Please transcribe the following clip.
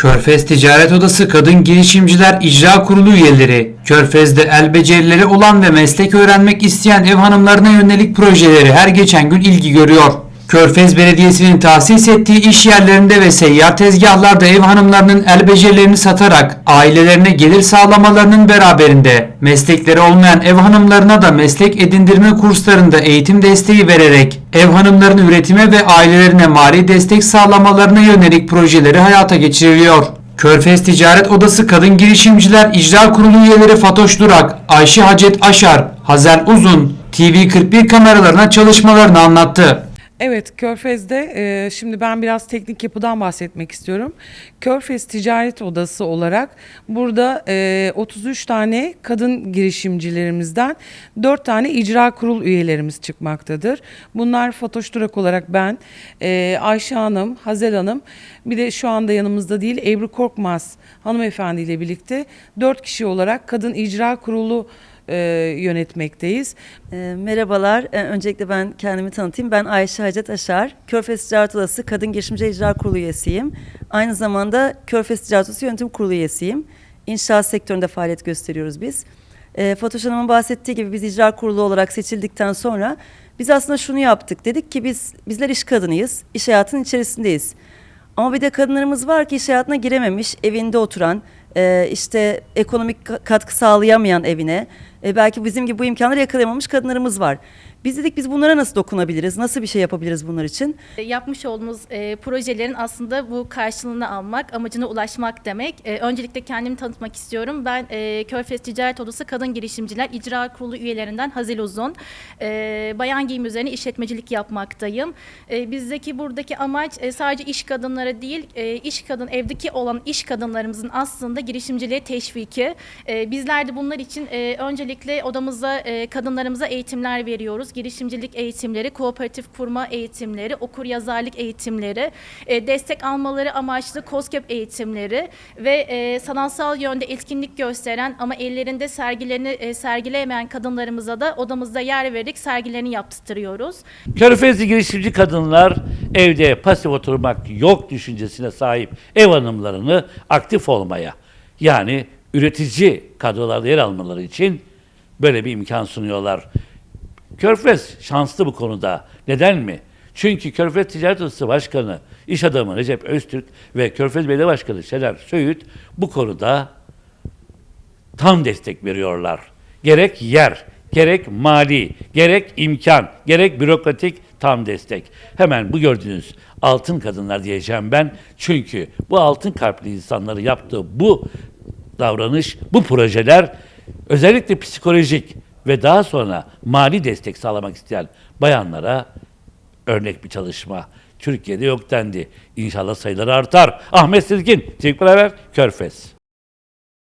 Körfez Ticaret Odası Kadın Girişimciler İcra Kurulu üyeleri, Körfez'de el becerileri olan ve meslek öğrenmek isteyen ev hanımlarına yönelik projeleri her geçen gün ilgi görüyor. Körfez Belediyesi'nin tahsis ettiği iş yerlerinde ve seyyar tezgahlarda ev hanımlarının el becerilerini satarak ailelerine gelir sağlamalarının beraberinde meslekleri olmayan ev hanımlarına da meslek edindirme kurslarında eğitim desteği vererek ev hanımlarının üretime ve ailelerine mali destek sağlamalarına yönelik projeleri hayata geçiriliyor. Körfez Ticaret Odası Kadın Girişimciler İcra Kurulu üyeleri Fatoş Durak, Ayşe Hacet Aşar, Hazel Uzun, TV41 kameralarına çalışmalarını anlattı. Evet, Körfez'de e, şimdi ben biraz teknik yapıdan bahsetmek istiyorum. Körfez Ticaret Odası olarak burada e, 33 tane kadın girişimcilerimizden 4 tane icra kurul üyelerimiz çıkmaktadır. Bunlar Fatoş Durak olarak ben, e, Ayşe Hanım, Hazel Hanım, bir de şu anda yanımızda değil Ebru Korkmaz hanımefendi ile birlikte 4 kişi olarak kadın icra kurulu e, yönetmekteyiz. E, merhabalar. E, öncelikle ben kendimi tanıtayım. Ben Ayşe Hacet Aşar. Körfez Ticaret Odası Kadın Girişimci İcra Kurulu üyesiyim. Aynı zamanda Körfez Ticaret Odası Yönetim Kurulu üyesiyim. İnşaat sektöründe faaliyet gösteriyoruz biz. E, Fatoş Hanım'ın bahsettiği gibi biz icra kurulu olarak seçildikten sonra biz aslında şunu yaptık. Dedik ki biz bizler iş kadınıyız. iş hayatının içerisindeyiz. Ama bir de kadınlarımız var ki iş hayatına girememiş, evinde oturan, e, işte ekonomik ka- katkı sağlayamayan evine, e, belki bizim gibi bu imkanları yakalayamamış kadınlarımız var. Biz dedik biz bunlara nasıl dokunabiliriz, nasıl bir şey yapabiliriz bunlar için? E, Yapmış olduğumuz e, projelerin aslında bu karşılığını almak, amacına ulaşmak demek. E, öncelikle kendimi tanıtmak istiyorum. Ben e, Körfez Ticaret Odası Kadın Girişimciler İcra Kurulu üyelerinden Hazel Uzun. E, bayan giyim üzerine işletmecilik yapmaktayım. E, bizdeki buradaki amaç e, sadece iş kadınları değil, e, iş kadın evdeki olan iş kadınlarımızın aslında girişimciliğe teşviki. E, bizler de bunlar için e, öncelikle odamızda e, kadınlarımıza eğitimler veriyoruz. Girişimcilik eğitimleri, kooperatif kurma eğitimleri, okur yazarlık eğitimleri, e, destek almaları amaçlı COSGAP eğitimleri ve e, sanatsal yönde etkinlik gösteren ama ellerinde sergilerini e, sergileyemeyen kadınlarımıza da odamızda yer vererek sergilerini yaptırıyoruz. Körfezli girişimci kadınlar evde pasif oturmak yok düşüncesine sahip ev hanımlarını aktif olmaya yani üretici kadrolarda yer almaları için böyle bir imkan sunuyorlar. Körfez şanslı bu konuda. Neden mi? Çünkü Körfez Ticaret Odası Başkanı, iş adamı Recep Öztürk ve Körfez Belediye Başkanı Şener Söğüt bu konuda tam destek veriyorlar. Gerek yer, gerek mali, gerek imkan, gerek bürokratik tam destek. Hemen bu gördüğünüz altın kadınlar diyeceğim ben. Çünkü bu altın kalpli insanları yaptığı bu davranış, bu projeler özellikle psikolojik ve daha sonra mali destek sağlamak isteyen bayanlara örnek bir çalışma. Türkiye'de yok dendi. İnşallah sayıları artar. Ahmet Sizgin, Çelik Beraber, Körfez.